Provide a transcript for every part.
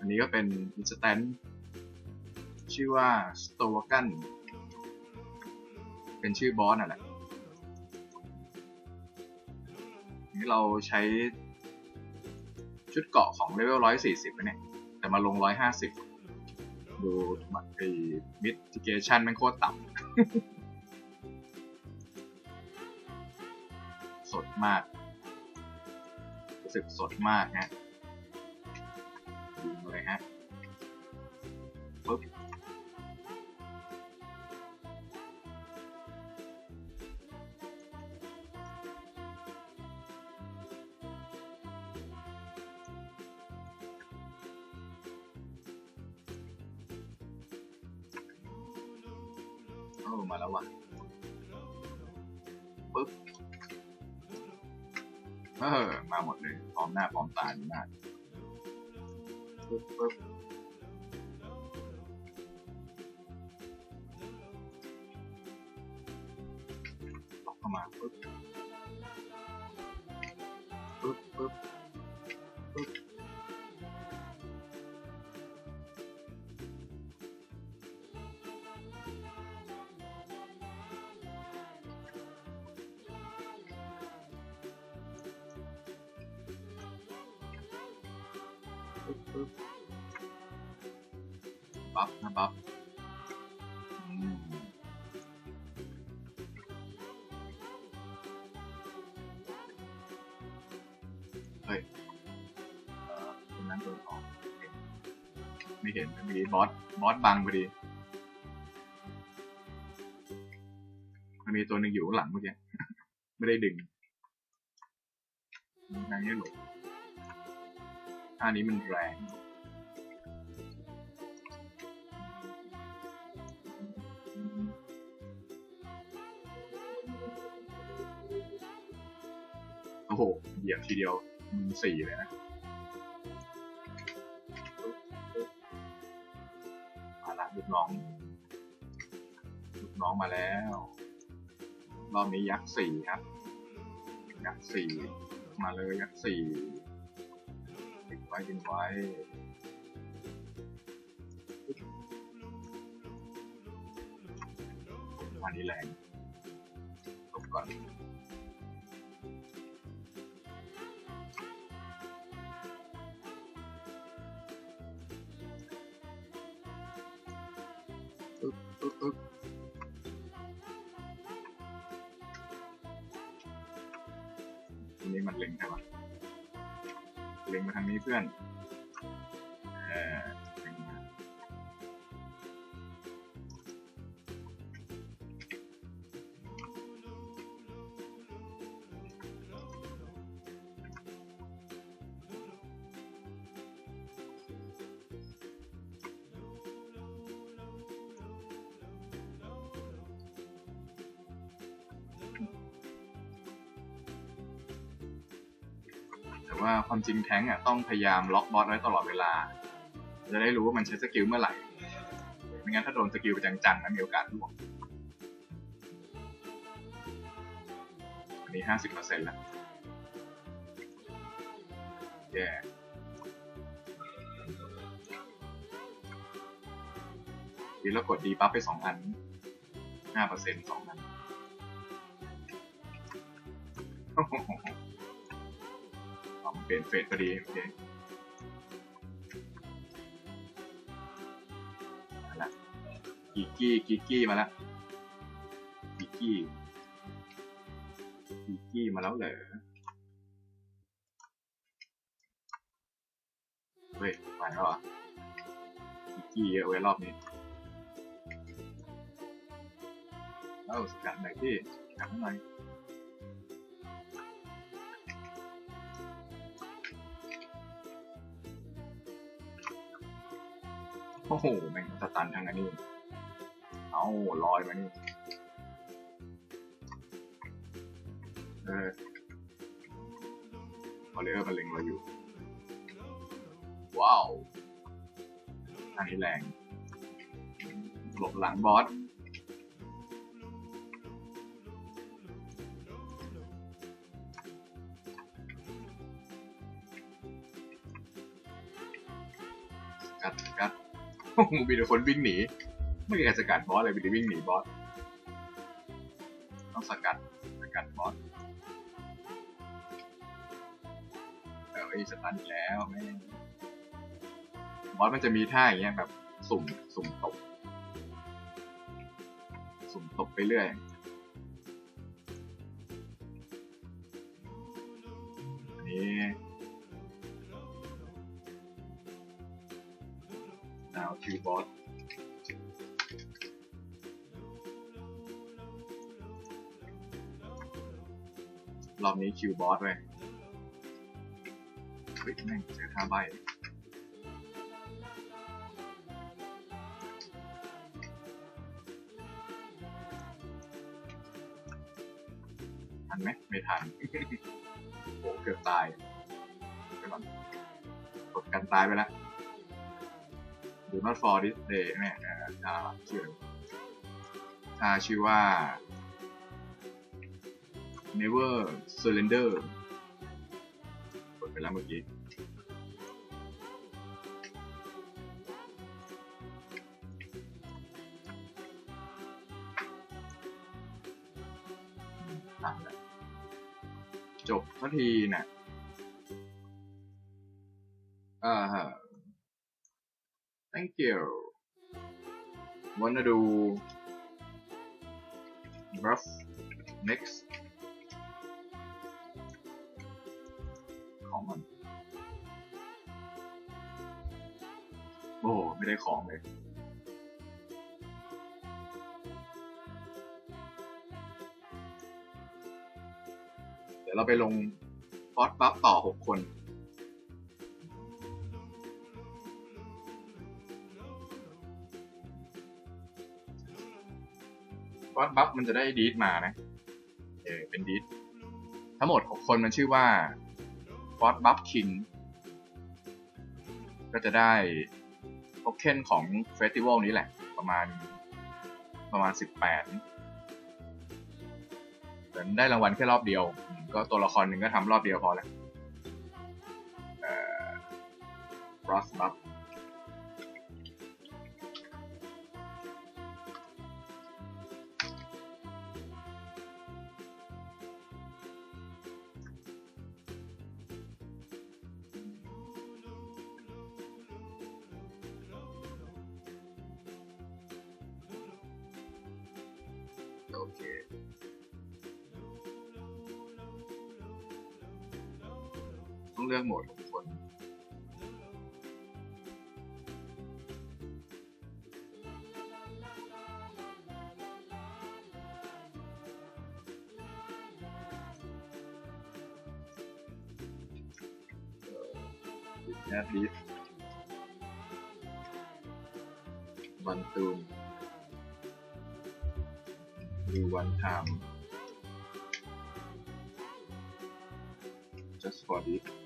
อันนี้ก็เป็นอินสแตนชื่อว่าสโตวกันเป็นชื่อบอสน่ะแหละนี่เราใช้ชุดเกาะของเลเวลร้อยสี่สิบเนี่ย แต่มาลงร้อยห้าสิบดูมันไอ้มิดทิเกชันมันโคตรต่ำ สดมาก รู้สึกสดมากฮะ โอ้มาแล้วว่ะปึ๊บเออมาหมดเลยพร้อมหน้าพร้อมตาดีมากปึ๊บปึ๊บ ปึ๊บปึ๊บบัฟนะบัฟเฮ้ยเอ่อคนนั้นโดนออกไม่เห็นไม่มีบอส บอสบังพอดีมันมีตัวหนึ่งอยู่ข้างหลังเมื่อกี้ ไม่ได้ดึงนางนี้หลบ ท่านี้มันแรงโอ้โห เหยียบทีเดียวมึงสี่เลยนะมาละลูกน้อง ลูกน้องมาแล้ว รอบนี้ยักษ์สี่ครับ ยักษ์สี่ มาเลยยักษ์สี่ ดึงไว้ดึงไว้อันนี้แรงตบก่อนปึ๊บปึ๊บปึ๊บทีนี้มันเล็งใช่ปะ เล็งมาทางนี้เพื่อน เออ ความจริงแท้งอะต้องพยายามล็อกบอสไว้ตลอดเวลา จะได้รู้ว่ามันใช้สกิลเมื่อไหร่ ไม่งั้นถ้าโดนสกิลจังๆนั้นมีโอกาสร่วงอันนี้ห้าสิบเปอร์เซ็นต์แล้วแย่ดีแล้วกดดีปั๊บไปสองอันห้าเปอร์เซ็นต์สองอัน ปลี่ยนเฟสพอดีโอเคมาละกิกี้กิกี้มาละกิกี้กิกี้มาแล้วเหรอเฮ้ยไปแล้วเหรอกิกี้เยอะเว้รอบนี้เอ้าสกัดไหน่อยพี่สกัดหน่อย โอ้โหแม่งสตันทางอันนี้ เอาลอยมานี่เออพอเลอร์มันเล็งเราอยู่ ว้าวอันนี้แรงหลบหลังบอส มีแต่คนวิ่งหนี ไม่มีใครสกัดบอสเลยมีแต่วิ่งหนีบอส ต้องสกัด สกัดบอสเออไอ้สตันอีกแล้วแม่บอสมันจะมีท่าอย่างเงี้ยแบบ สุ่ม สุ่มตก สุ่มตกไปเรื่อย คิวบอสรอบนี้คิวบอสเว้ยเฮ้ยแม่งเจอท่าใบทันไหมไม่ทัน โอ้เกือบตายไปก่อนกดกันตายไปแล้ว Do not for this day แม่อ่าอ่าชื่ออ่าชื่อว่า never surrender กดไปแล้วเมื่อกี้จบทันทีน่ะอ่ thank you wanna do rough next ของมันโอ้ไม่ได้ของเลยเดี๋ยวเราไปลงฟอสบัฟต่อหกคน อสบัฟมันจะได้ดีดมานะเออเป็นดีดทั้งหมดหกคนมันชื่อว่าฟอสบัฟคิงก็จะได้โทเค็นของเฟสติวัลนี้แหละ ประมาณประมาณสิบแปดแต่ได้รางวัลแค่รอบเดียว ก็ตัวละครหนึ่งก็ทำรอบเดียวพอแล้วเอ่อ Frost Buff แอดดิสวันตูมหรือวันไทม์ just for this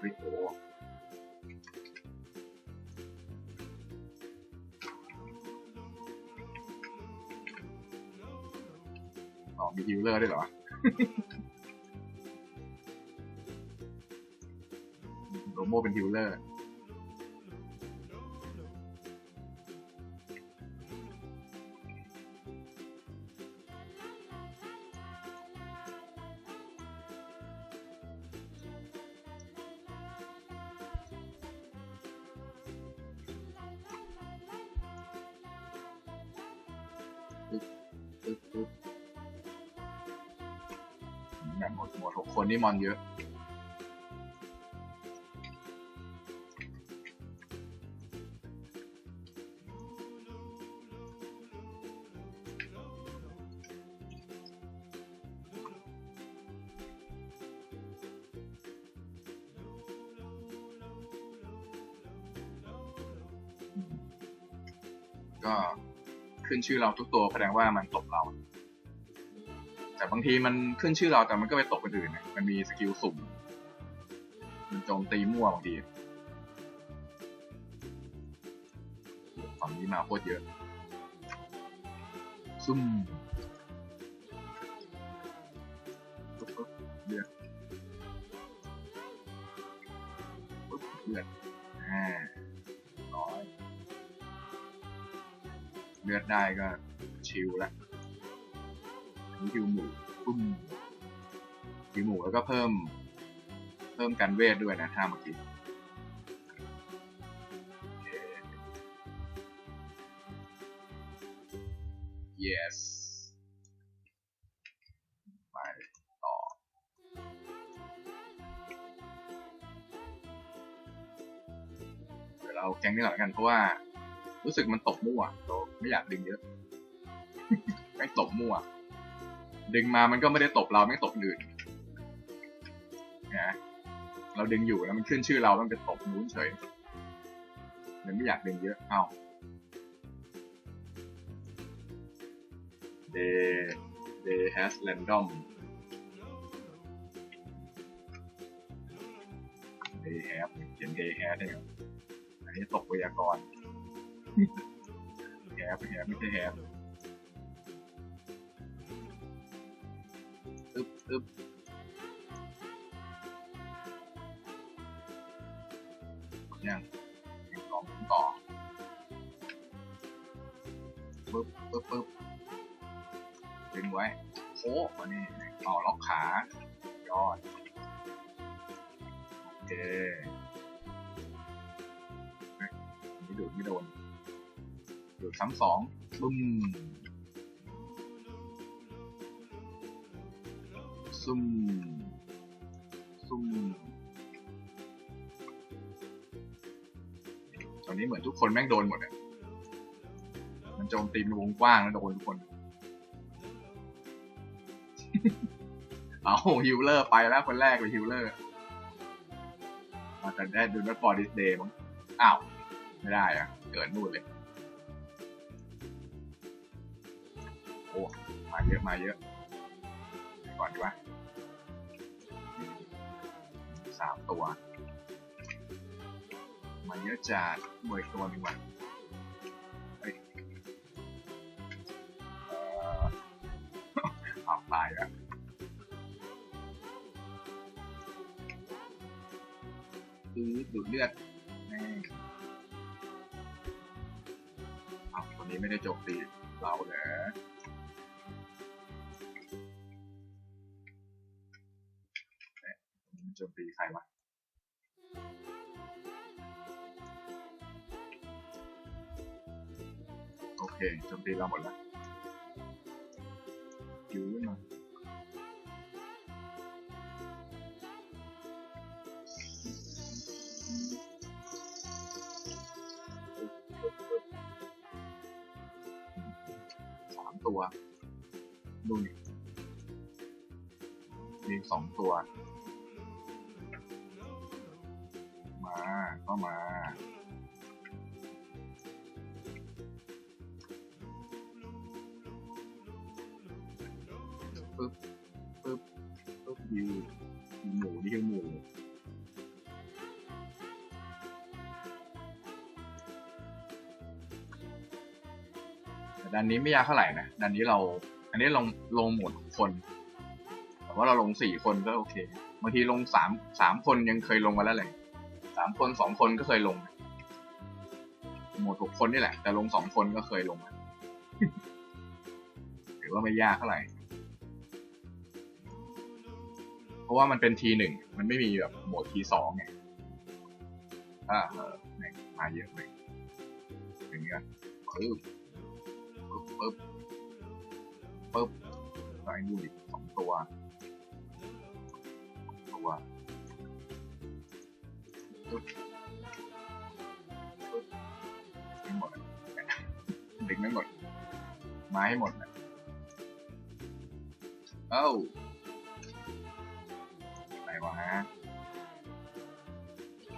Great War อ๋อมีฮิลเลอร์ด้วยเหรอโรโมเป็นฮิลเลอร์ี้มอนเยอะ ก็ขึ้นชื่อเราทุกตัวแสดงว่ามันตบเรา แต่บางทีมันขึ้นชื่อเราแต่มันก็ไปตบคนอื่น มันมีสกิลสุ่ม มันโจมตีมั่วบางทีฝั่งนี้มาโคตรเยอะ ซุ่มปึ๊บปึ๊บเลือดปึ๊บเลือดอ่าร้อย เลือดได้ก็ชิลละอันนี้ ฮิวหมูปุ้มฮิวหมูแล้วก็เพิ่ม เพิ่มกันเวทด้วยนะท่าเมื่อกี้โอเค yes ไปต่อ เดี๋ยวเราแก๊งนี้ก่อนละกันเพราะว่า รู้สึกมันตบมั่วเราไม่อยากดึงเยอะ ไม่ตบมั่ว ดึงมามันก็ไม่ได้ตบเราไม่ตบอื่นนะเราดึงอยู่แล้วมันขึ้นชื่อเรา มันไปตบนู้นเฉยเลยไม่อยากดึงเยอะ เอา they they has random they have เขียน they has ได้ไงอันนี้ตกไวยากรณ์แฮปแฮปไม่ใช่แอึ๊บยังยังต่อต่อปึ๊บปึ๊บปึ๊บดึงไว้โค้มานี่ต่อล็อกขายอดโอเคเฮ้ยอันนี่ดูดไม่โดนดูดซ้ำสองบึ้ม ซุ่มซุ่มตอนนี้เหมือนทุกคนแม่งโดนหมดอะ มันโจมตีเป็นวงกว้างแล้วโดนทุกคน เอาฮิวเลอร์ไปแล้วคนแรกเลยฮิวเลอร์มาแต่ได้ดูนัดฟอร์ดิสเดย์มั้งอ้าว ไม่ได้อะเกิดนู่นเลย โอ้ มาเยอะ มาเยอะไปก่อนดีกว่าามตัวมาเยอะจัดเบอร์อีกตัวหนึ่งว่ะเอ่อเอาตายอะคือดูดเลือดแม่งเอาตัวนี้ไม่ได้โจมตีเราเหรอ ตีเราหมดแล้วยื้อมาสามตัว ดูนี่มีสองตัว มา ก็มา ฮิวหมูดิวหมูแต่ด้านนี้ไม่ยากเท่าไหร่นะด้านนี้เรา อันนี้ลงลงหมดคน แต่ว่าเราลงสี่คนก็โอเคบางทีลงสามสามคนยังเคยลงมาแล้วเลยสามคนสองคนก็เคยลง หมดหกคนนี่แหละ แต่ลงสองคนก็เคยลงถือว่าไม่ยากเท่าไหร่ เพราะว่ามันเป็นทีหนึ่งมันไม่มีแบบโหมดทีสองไงอ่าเออมาเยอะเลยอย่างเงี้ยปึ๊บปึ๊บปึ๊บปึ๊บไอ้นู่นอีกสองตัวตัวปึ๊บปึ๊บไม่หมดดึงไม่หมดมาให้หมดนะเอ้า วะฮะ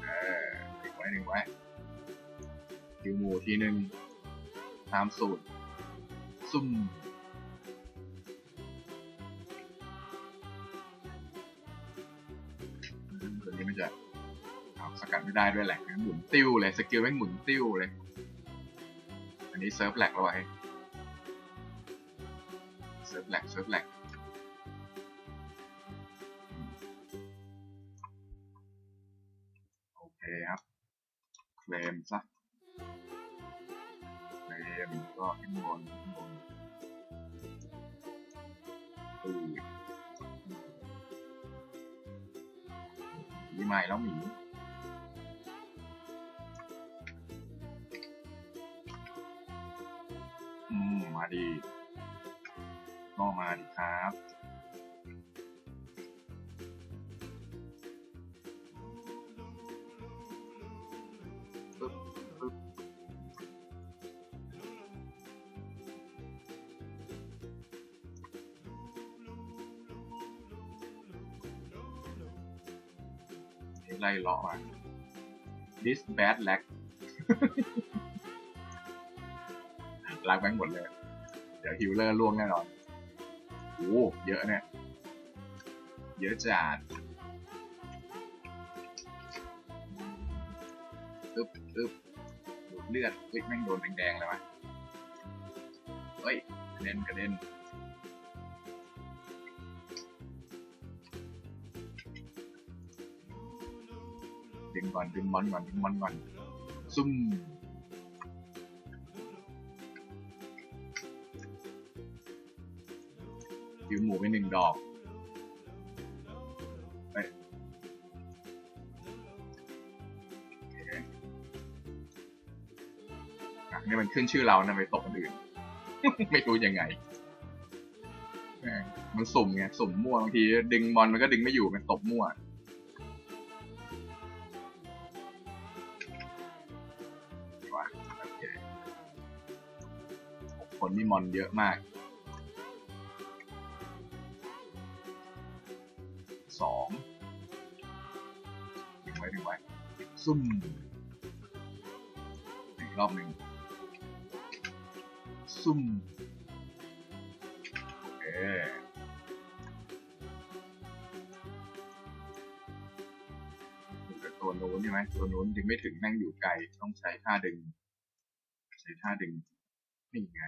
เออดึงไว้ดึงไว้ดิวหมูทีหนึ่งตามสูตร ซุ่มตัวนี้มันจะเอาสกัดไม่ได้ด้วยแหละหมุนติ้วเลย สกิลแม่งหมุนติ้วเลย อันนี้เซิร์ฟแหลกแล้วไว้เซิร์ฟแหลกเซิร์ฟแหลก มาดีก็มาดีครับปึ๊บปึ๊บไล่เลาะมา this bad lag ลากแบงค์หมดเลย ดี๋ยวฮิวเลอร์ล่วงแน่นอนโอ้เยอะเนี่ย เยอะจัดตึ๊บตึ๊บดูดเลือดเฮ้ยแม่งโดนแดงๆเลยวะเฮ้ยกระเด็นกระเด็นดึงก่อนดึงมอนก่อนดึงมอนก่อนซุ่มิวหมูไปหนึ่งดอกนี่มันขึ้นชื่อเรานะไปตกคนอื่น ไม่รู้ยังไงมันสุ่มไงสุ่มมั่วบางทีดึงมอนมันก็ดึงไม่อยู่มันตบมั่วว่ะโอเคคนนี่มอนเยอะมาก ซุ่มอีกรอบหนึ่งซุ่มโอเคอตัวนู้นใช่ไหมตัวนู้นดึงไม่ถึงแม่งอยู่ไกล ต้องใช้ท่าดึง ใช้ท่าดึงนี่ไง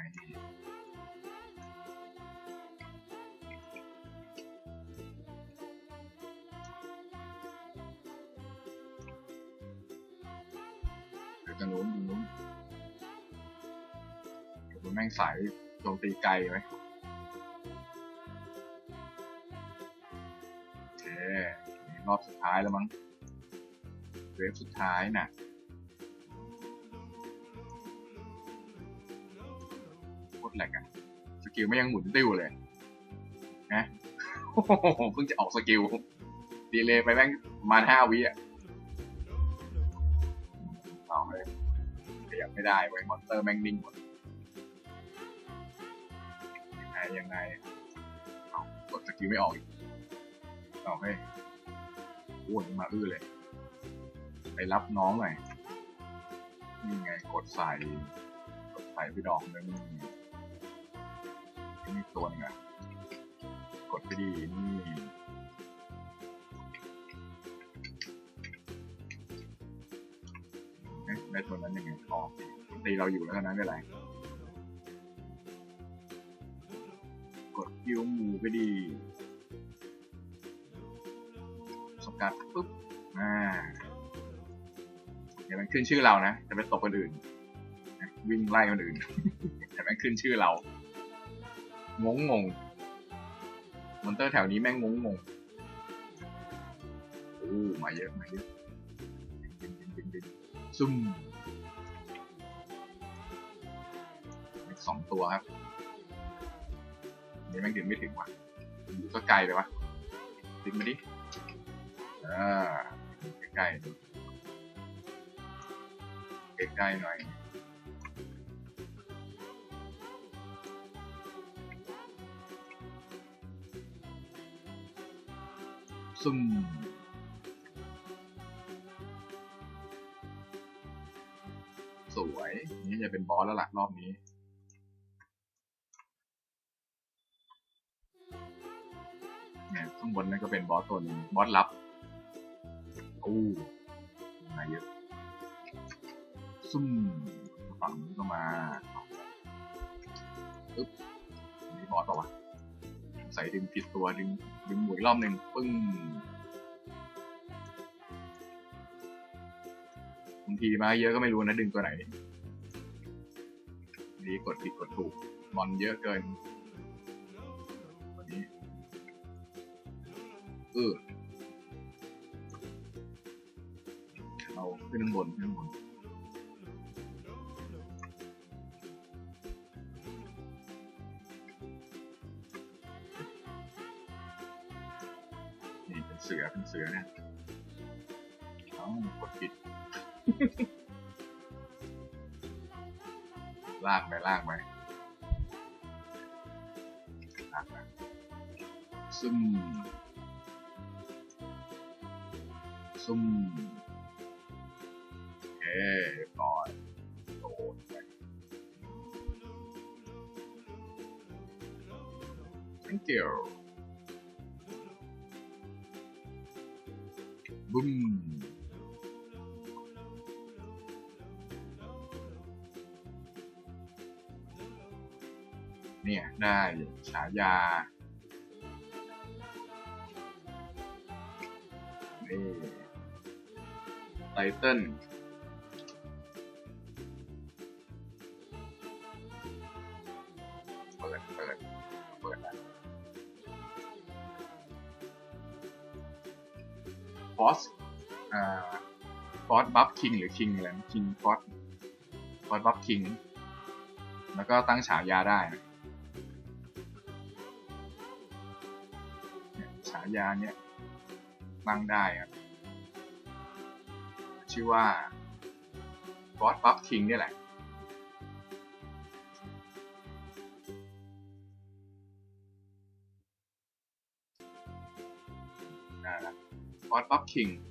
เดี๋ยวจะนู้นดูนู้นเดี๋ยวมันแม่งสายโจมตีไกลไหมโอเครอบสุดท้ายแล้วมั้งเวฟสุดท้ายน่ะโคตรแหลกอะสกิลไม่ยังหมุนติ้วเลยนะเพิ่งจะออกสกิล ดีเลยไปแม่งประมาณห้าวิอะ ไม่ได้ไว้ยมอนเตอร์แม่งนิ่งหมดยังไงยังไงเอากดสกิลไม่ออกอีกเอาเฮ้ยโอ้ยมาอื้อเลย ไปรับน้องหน่อยนี่ไงกดใส่กดใส่ไปดอกนึงนี่ตัวนึงอะกดไปดีนี่ ได้ตัวนั้นยังไงอ๋อตีเราอยู่แล้วนะไม่ไรกดคิวหมูไปดีสกัดปุ๊บอ่าเดี๋ยวมันขึ้นชื่อเรานะจะไปตบคนอื่นวิ่งไล่คนอื่นแต่มันขึ้นชื่อเรา งงงงมอนเตอร์แถวนี้แม่งงงงงโอ้มาเยอะมาเยอะซุ่ม สองตัวครับนี่แม่งดึงไม่ถึงว่ะอยู่ก็ไกลไปวะดึงมาดิอ่าใกล้ๆดูใกล้หน่อยซุ่มสวย นี่จะเป็นบอสแล้วหลักรอบนี้ ข้างบนนั่นก็เป็นบอสตัวนึงบอสลับอู้มาเยอะซุ่มฝั่งนี้ก็มาอึ๊บนี่บอสป่าวะใส่ดึงผิดตัวดึงดึงหมุนรอบหนึ่งปึ้งบางทีมาเยอะก็ไม่รู้นะดึงตัวไหนดีกดผิดกดถูกมอนเยอะเกิน เป็นเสือเป็นเสือนะเอ้ากดผิด ลากไปลากไปลากไปซึมซุ่มโอเคเรียบร้อยโดดไป thank you บึ้มเนี่ย ได้ฉายานี่ไตเติ้ล สอ่าฟอสบัฟคิงหรือคิงอะไรคิงฟอสฟอสบัฟคิงแล้วก็ตั้งฉายาได้นะเนี่ยฉายาเนี่ยตั้งได้ครับชื่อว่า God Buff King นี่แหละ ได้แล้ว God Buff King